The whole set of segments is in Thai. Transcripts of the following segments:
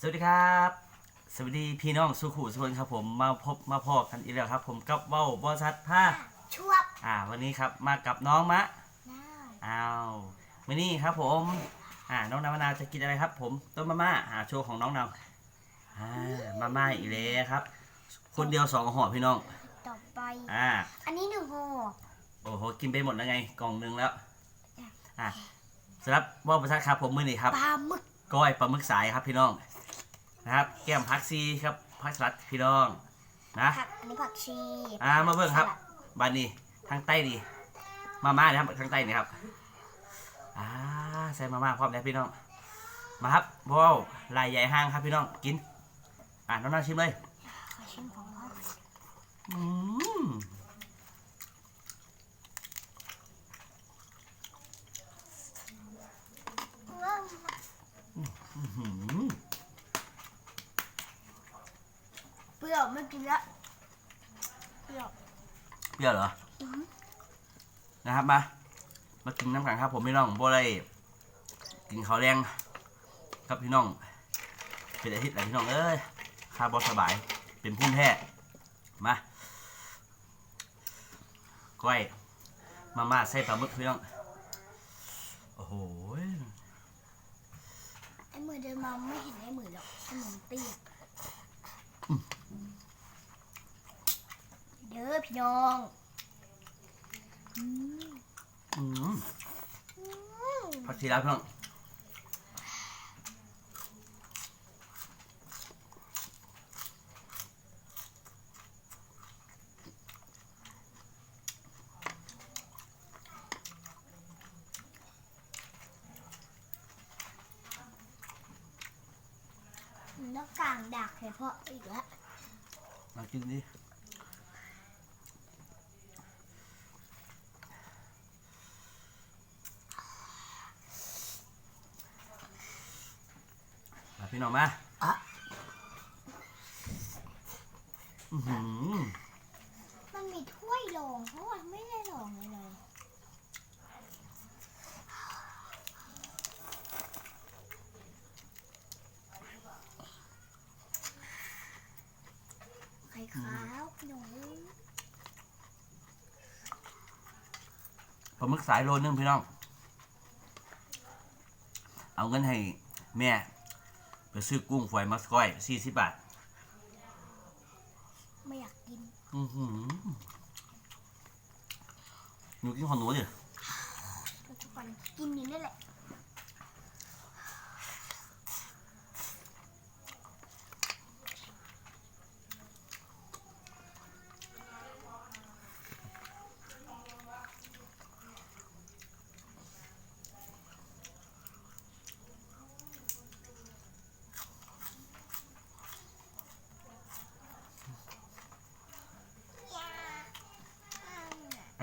สวัสดีครับ สวัสดีพี่น้องสุขุสุคนครับผมมาพบมาพอกันอีกแล้วครับ ผมกับเว้าบอชัดผ้าชวบอ่า วันนี้ครับมากับน้องมะน้าอ้าววันนี้ครับผมอ่าน้องนาวนาจะกินอะไรครับ ผมต้นมะม่าอ่าโชว์ของน้องนาวอ่ามาม่าอีกแล้วครับ คนเดียวสองห่อพี่น้องต่อไปอ่าอันนี้หนึ่งห่อโอ้โหกินไปหมดแล้วไงกล่องหนึงแล้วอ่าสำหรับว่าประชัดครับผมมือนี้ครับปลาหมึกก้อยปลาหมึกสายครับพี่น้อง นะครับ แก้มพักซีครับพักสลัดพี่น้องนะผักอันนี้ผักชีอ่ามาเบิ่งครับสลัดบานนี้ทางใต้ดีมาม่านะครับทางใต้นี่ครับอ่าใส่มาม่าพร้อมแล้วพี่น้อง มาครับว้าวลายใหญ่ห้างครับพี่น้องกิน อ่าน้องๆชิมเลยขอชิมของพ่ออืมอื้อหือ เป รี้ยวไม่กินละเปรี้ยวเปรี้ยวเหรอ อือหือนะครับมา มากินน้ำกันครับ ผมพี่น้องบ่ได้กินข้าวแรงครับพี่น้อง เป็นอาทิตย์แล้วพี่น้องเอ้ยข้าบอสบายเป็นพุ่มแพ้มาก้อยมาม่าใส่ปลาหมึกพี่น้องโอ้โหไอ้มือเดินมาไม่เห็นไอ้มือหรอกไอ้มือมันเปียกเด้อพี่น้องอืมอืมอืมพักทีแล้วพี่น้องมันต้องกลางดักเลยเพราะอีกแล้วมากินดิ พี่น้องมาอะอือหือมันมีถ้วยรองเพราะว่าไม่ได้รองเลยเลยไข่ขาวหนูปลาหมึกสายโลนึงพี่น้อง เอาเงินให้แม่ไป ซื้อกุ้งฝอยมัสก้อยสี่สิบบาท ไม่อยากกิน อือหือหนูกินของหนูดิปัจจุบันกินอยู่นี่แหละ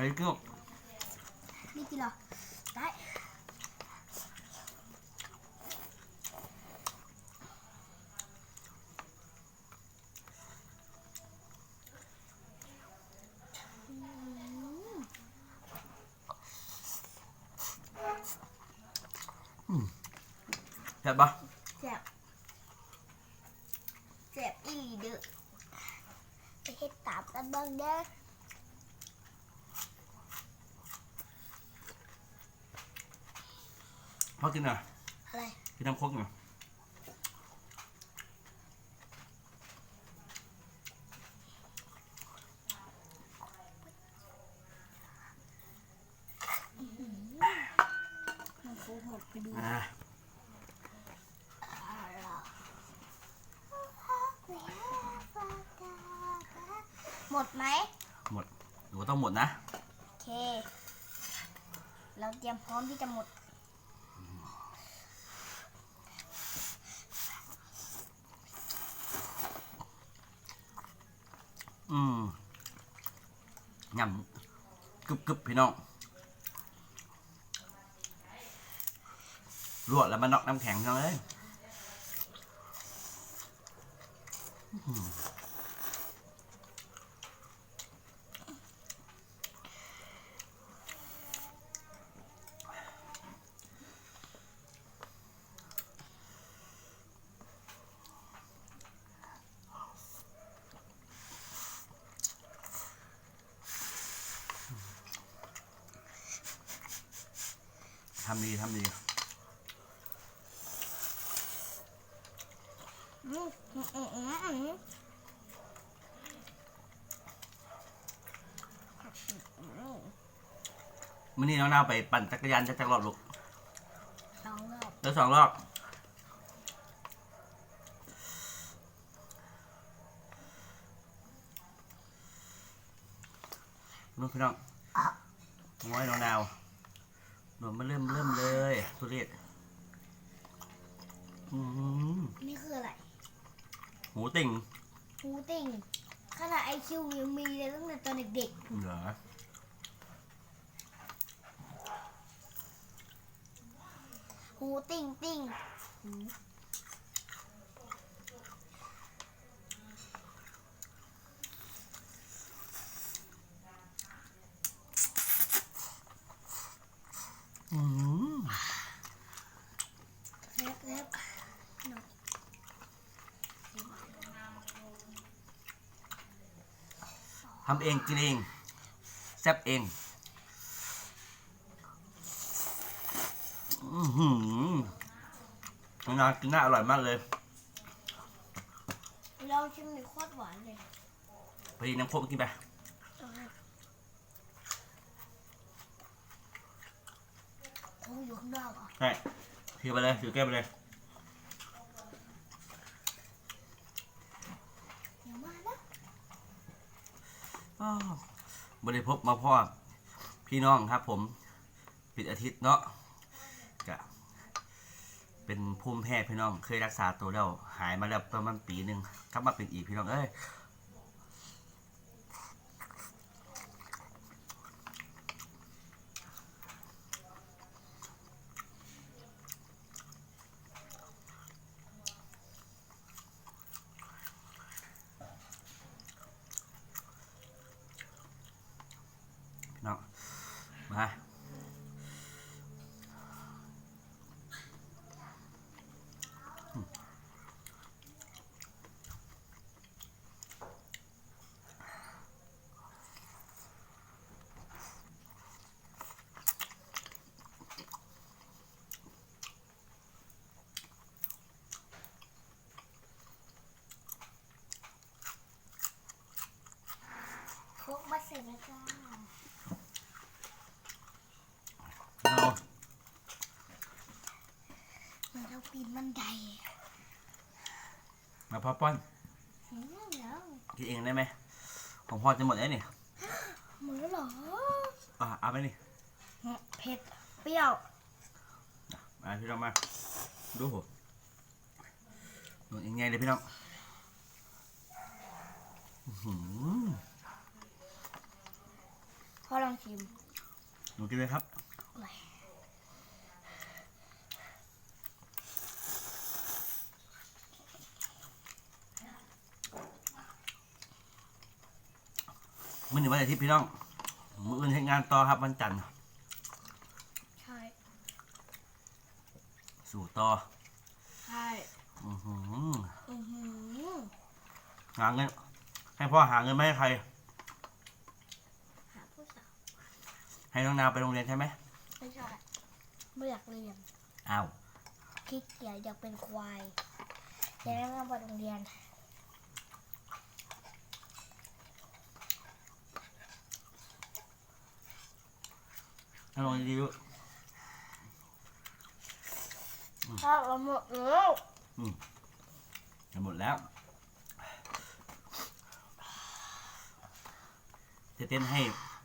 ไอ้กุ้งนี่กินเหรอได้ใช่บปะเจ็บเจ็บอีหลีเด้อไปเฮ็ดตามกันเบิ่งเด้อ พ่อกินหน่อยอะไรกินน้ำโคกหน่อยมันฟูหมดพอดีอ่าหมดไหมหมดหนูก็ต้องหมดนะ โอเค เราเตรียมพร้อมที่จะหมด อืมยำกึบกึบพี่น้องลวกแล้วมันนอกน้ำแข็งพี่น้องเอ้ย ทำดีทำดีมื่นี้น้องนาวไปปั่นจักรยานจะจักรอบลูกสองรอบแล้วสองรอบลูกพี่น้องง้อยน้องนาว หนวดมัเริ่มเริ่มเลยทุเรศอืมนี่คืออะไร หูติ่งหูติ่งขนาดไอคิวยังมีเลยตั้งแต่ตอนเด็กเหรอหูติ่งติ่งหู ทำเองกินเองแซ่บเองอืมหืนกินน่าอร่อยมากเลยเราชิมมีโคตรหวานเลยพอดีน้ำโคกกินไปโอ้ยอยู่ข้างนอกอะใช่ถือไปเลยถือแก้วไปเลย อ้าวบริพบมาพ่อพี่น้องครับผมปิดอาทิตย์เนาะกะเป็นภูมิแพ้พี่น้องเคยรักษาตัวแล้วหายมาแล้วประมาณปีหนึ่งกลับมาเป็นอีกพี่น้องเอ้ย ปีนบันไดมาพ่อป้อนกินเองได้ไหมของพ่อจะหมดแล้วนี่หมดแล้วเหรออะเอาไปนี่เผ็ดเปรี้ยวมาพี่น้องมาดูผมหนูยังไงเลยพี่น้องพ่อลองชิมหนูกินเลยครับ ทิพย์พี่น้อง มืออื่นเห็งานต่อครับวันจันทร์ใช่ สู่ต่อใช่อือหืออือหือหาเงินให้พ่อหาเงินไม่ให้ใคร หาผู้สาวให้น้องนาวไปโรงเรียนใช่ไหมไม่ใช่ไม่อยากเรียนอ้าวขี้เกียจอยากเป็นควายอยากนั่งไปโรงเรียน อร่อยดีลูกข้าวหมดแล้วอืหมดแล้ว จะเต้นให้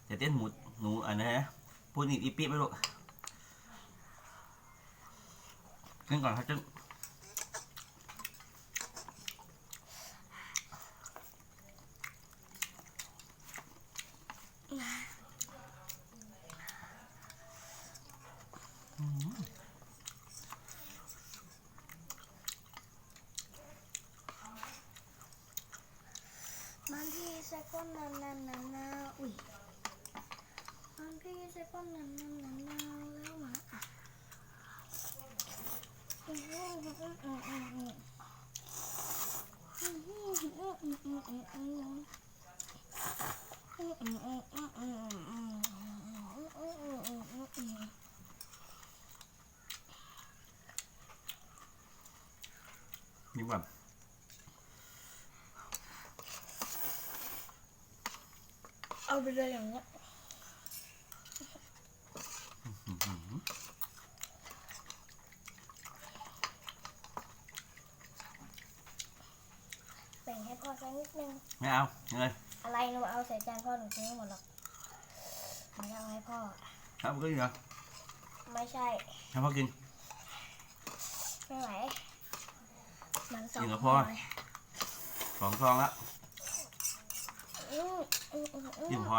จะเต้นหมุดหนูอันะฮะพูดอีกอีปีไปลูกเต้นก่อนครับเต้ ยิ้มก่อเอาไปเลยย่งเง พ่อสักนิดนึง ไม่เอาเลยอะไรหนูเอาใส่จานพ่อหนูทิ้งหมดหรอกหนูจะเอาให้พ่อ ครับก็ดีเหรอไม่ใช่ ให้พ่อกิน ไม่ไหวมันสองกินกับพ่อ สองซองละอืมอืมอืมอืกินมพอ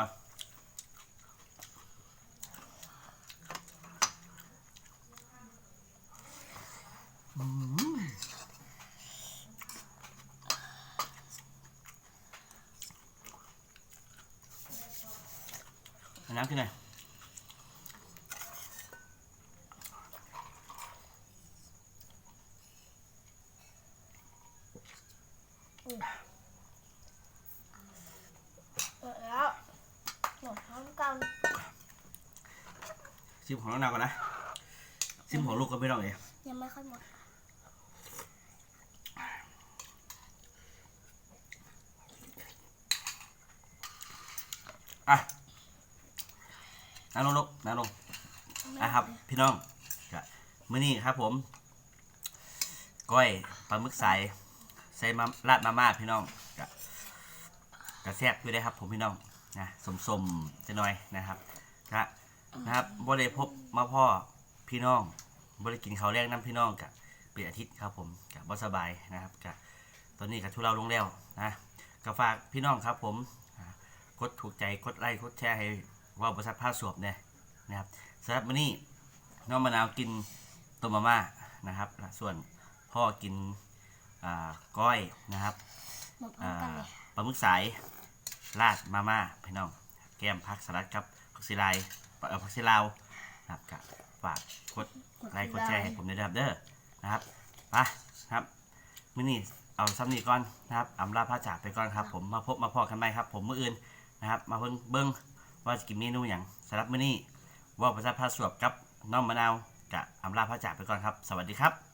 อืมเอา น้ำกินหน่อยหมดแล้วหมดพร้อมกันซิมของน้องนาวก่อนนะซิมของลูกก็ไม่ต้องเลยยังไม่ค่อยหมดอะ นั่งลงลูกนั่งลงอะครับ พี่น้องก็มื้อนี้ครับผม ก้อยปลาหมึกใสใส่มาราดมาม่าพี่น้องก็กระแซบอยู่ได้ครับ ผมพี่น้องนะสมๆจะหน่อยนะครับก็นะครับบ่ได้พบมาพ่อพี่น้องบ่ได้กินข้าวแรกน้ำพี่น้องกะเป็นอาทิตย์ครับผมกะบ่สบายนะครับกะตอนนี้กะทุเราลงแล้วนะก็ฝากพี่น้องครับ ผมอ่ากดถูกใจกดไลค์กดแชร์ให้ ว่าวบริษัทผ้าสวบเนี่ยนะครับสำหรับมื้อนี้น้องมะนาวกินต้มมาม่านะครับและส่วนพ่อกินอ่าก้อยนะครับหมดพร้ออ่ามกันเลยปลาหมึกสายราดมาม่าพี่น้อง แก้มพักสลัดครับผักซีลายเอ่อผักซีลาวนะครับก็ฝากกดไลค์กดแชร์ให้ผมด้วยนะครับเด้อนะครับไปครับมื้อนี้เอาซ้ำนี้ก่อนนะครับอำลาพระจากไปก่อนครับ ผมมาพบมาพอกันใหม่ครับ ผมมื้ออื่นนะครับ มาเบิ่งเบิ่ง ว่าจะกินเมนูอย่างสำหรับมื้อนี้ว่าประชาพาสวบกับน้องมะนาวกับอำลาพระจ่าไปก่อนครับ สวัสดีครับ